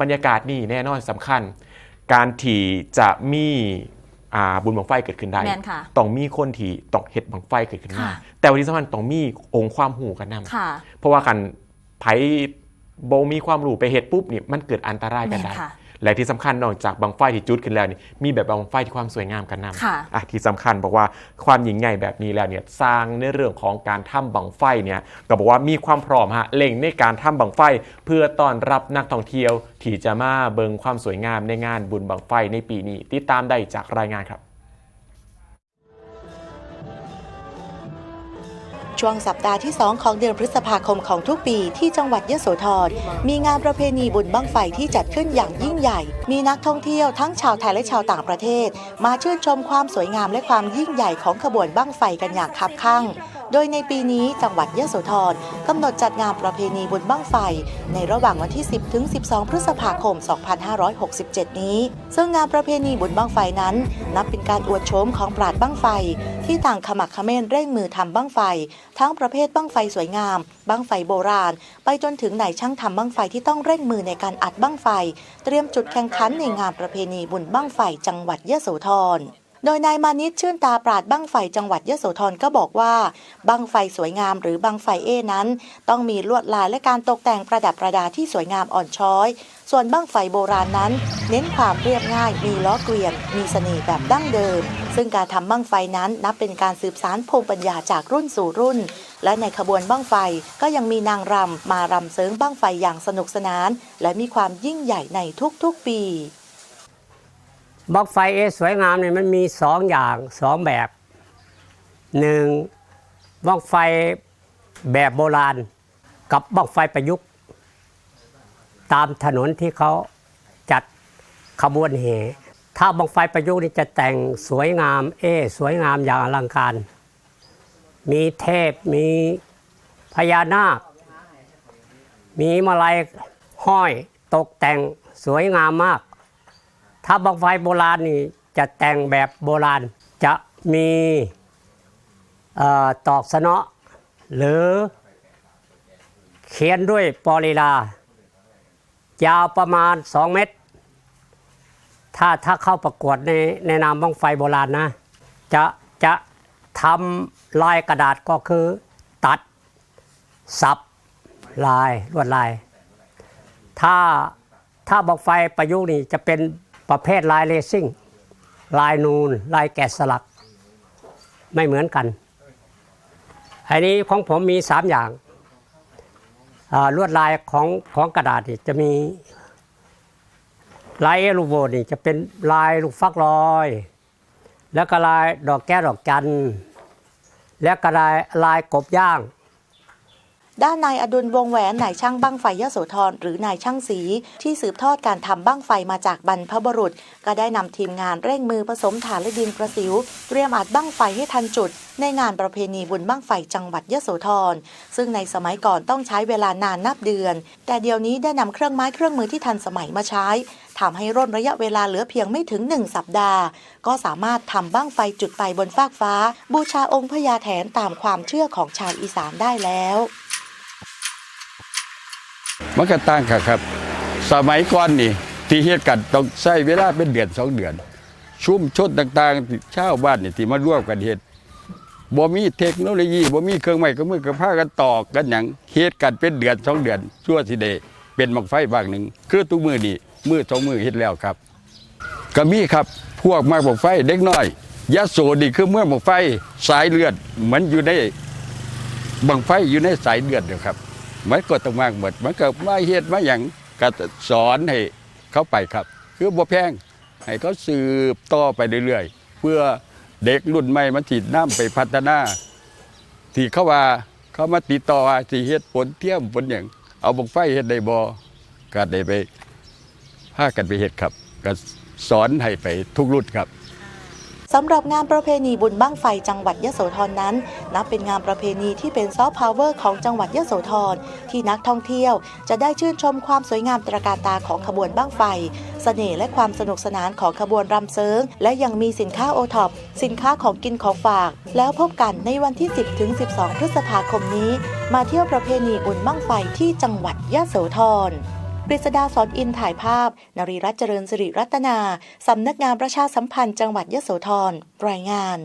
บรรยากาศนี่แน่นอนสำคัญ การที่จะมีอ่าบุญบังไฟเกิดขึ้นได้แม่นค่ะต้องมีคนที่ต้องเฮ็ดบังไฟเกิดขึ้นมาค่ะแต่วันที่สำคัญต้องมีองค์ความหูกันนำค่ะเพราะว่ากันไผโบมีความรู้ไปเฮ็ดปุ๊บนี่มันเกิดอันตรายกันได้ แม่นค่ะและที่สำคัญนอกจากบังไฟที่จุดขึ้นแล้วนี่มีแบบบังไฟที่ความสวยงามกันนำค่ะอะที่สำคัญบอกว่าความยิ่งใหญ่แบบนี้แล้วเนี่ยสร้างในเรื่องของการทำบังไฟเนี่ยก็บอกว่ามีความพร้อมฮะเล่งในการทำบังไฟ เพื่อต้อนรับนักท่องเที่ยวที่จะมาเบิงความสวยงามในงานบุญบังไฟในปีนี้ติดตามได้จากรายงานครับ ช่วงสัปดาห์ที่ 2 ของเดือนพฤษภาคมของทุกปีที่จังหวัดยะโสธรมีงานประเพณีบุญบั้งไฟที่จัดขึ้นอย่างยิ่งใหญ่ มีนักท่องเที่ยวทั้งชาวไทยและชาวต่างประเทศ มาชื่นชมความสวยงามและความยิ่งใหญ่ของขบวนบั้งไฟกันอย่างคับคั่งโดยในปีนี้จังหวัดยะโสธรกำหนดจัดงานประเพณีบุญบั้งไฟ ในระหว่างวันที่ 10 ถึง 12 พฤษภาคม 2567 นี้ ซึ่งงานประเพณีบุญบั้งไฟนั้น นับเป็นการอวดโฉมของปราดบั้งไฟ ที่ต่างขมักเขม้นเร่งมือทำบั้งไฟ ทั้งประเภทบั้งไฟสวยงาม บั้งไฟโบราณ ไปจนถึงไหนช่างทำบั้งไฟที่ต้องเร่งมือในการอัดบั้งไฟ เตรียมจุดแข่งขันในงานประเพณีบุญบั้งไฟจังหวัดยะโสธร โดยนายมานิตชื่นตาปราดบั้งไฟจังหวัดยโสธรก็บอกว่าบั้งไฟสวยงามหรือบั้งไฟเอนั้น ต้องมีลวดลายและการตกแต่งประดับประดาที่สวยงามอ่อนช้อย ส่วนบั้งไฟโบราณนั้น เน้นความเรียบง่าย มีล้อเกวียน มีเสน่ห์แบบดั้งเดิม ซึ่งการทำบั้งไฟนั้นนับเป็นการสืบสานภูมิปัญญาจากรุ่นสู่รุ่น และในขบวนบั้งไฟก็ยังมีนางรำมารำเสริงบั้งไฟอย่างสนุกสนาน และมีความยิ่งใหญ่ในทุกๆปี บล็อกไฟเอสวยงามเนี่ยมันมีสองอย่างสองแบบหนึ่งบล็อกไฟแบบโบราณ กับบล็อกไฟประยุกต์ ตามถนนที่เขาจัดขบวนแห่ถ้าบล็อกไฟประยุกต์นี่จะแต่งสวยงามเอสวยงามอย่างอลังการ มีเทพมีพญานาค มีมาลัยห้อยตกแต่งสวยงามมาก ถ้าบังไฟโบราณนี่จะแต่งแบบโบราณจะมีตอกสนอหรือเขียนด้วยปอลีลายาวประมาณ 2 เมตร ถ้าถ้าเข้าประกวดในในนามบังไฟโบราณนะ จะจะทำลายกระดาษก็คือตัด สับ ลายลวดลาย ถ้าถ้าบังไฟประยุกต์นี่จะเป็น ประเภทลายเลซิ่ง ลายนูน ลายแกะสลัก ไม่เหมือนกันอันนี้ของผมมีสามอย่างลวดลายของของกระดาษนี่จะมีลายเอลูโวนี่จะเป็นลายลูกฟักลอย แล้วก็ลายดอกแก้วดอกจันแล้วก็ลายลายกบย่าง ด้านนายอดุลวงแหวนนายช่างบั้งไฟยโสธรหรือนายช่างสี ที่สืบทอดการทำบั้งไฟมาจากบรรพบุรุษ ก็ได้นำทีมงานเร่งมือผสมถ่านและดินประสิว เตรียมอัดบั้งไฟให้ทันจุด ในงานประเพณีบุญบั้งไฟจังหวัดยโสธร ซึ่งในสมัยก่อนต้องใช้เวลานานนับเดือน แต่เดี๋ยวนี้ได้นำเครื่องไม้เครื่องมือที่ทันสมัยมาใช้ทำให้ร่นระยะเวลาเหลือเพียงไม่ถึงหนึ่งสัปดาห์ ก็สามารถทำบั้งไฟจุดไปบนฟากฟ้า บูชาองค์พญาแถนตามความเชื่อของชาวอีสานได้แล้ว มันก็ต่างกันครับ สมัยก่อนนี่ที่เฮ็ดกันต้องใช้เวลาเป็นเดือนสองเดือน ชุมชนต่างๆชาวบ้านนี่ที่มาร่วมกันเฮ็ดบ่มีเทคโนโลยีบ่มีเครื่องไม้เครื่องมือก็พากันตอกกันหยังเฮ็ดกันเป็นเดือนสองเดือน ชั่วสิได้เป็นบังไฟบางหนึ่งคือทุกมือนี่มือสองมือเฮ็ดแล้วครับ ก็มีครับพวกมากบังไฟเด็กน้อยยะโสนี่คือเมื่อบังไฟสายเลือดเหมือนอยู่ในบังไฟอยู่ในสายเลือดเดียวครับ มันก็ต้องมากหมด มันก็มาเฮ็ดมาอย่างก็สอนให้เขาไปครับ คือบ่แพงให้เขาสืบต่อไปเรื่อยๆ เพื่อเด็กรุ่นใหม่มันสินำไปพัฒนา ที่เขาว่าเขามาติดต่อว่าสิเฮ็ดผลเทียมผลหยังเอาบังไฟเฮ็ดได้บ่ก็ได้ไปพากันไปเฮ็ดครับก็สอนให้ไปทุกรุ่นครับ สำหรับงานประเพณีบุญบั้งไฟจังหวัดยโสธรนั้น นับเป็นงานประเพณีที่เป็นซอฟต์พาวเวอร์ของจังหวัดยโสธรที่นักท่องเที่ยวจะได้ชื่นชมความสวยงามตระการตาของขบวนบั้งไฟเสน่ห์และความสนุกสนานของขบวนรำเซิงและยังมีสินค้าโอท็อปสินค้าของกินของฝาก แล้วพบกันในวันที่ 10ถึง12 พฤษภาคมนี้ มาเที่ยวประเพณีบุญบั้งไฟที่จังหวัดยโสธร กฤษดาสอนอินถ่ายภาพ นรีรัตน์เจริญสิริรัตนา สำนักงานประชาสัมพันธ์จังหวัดยโสธรรายงาน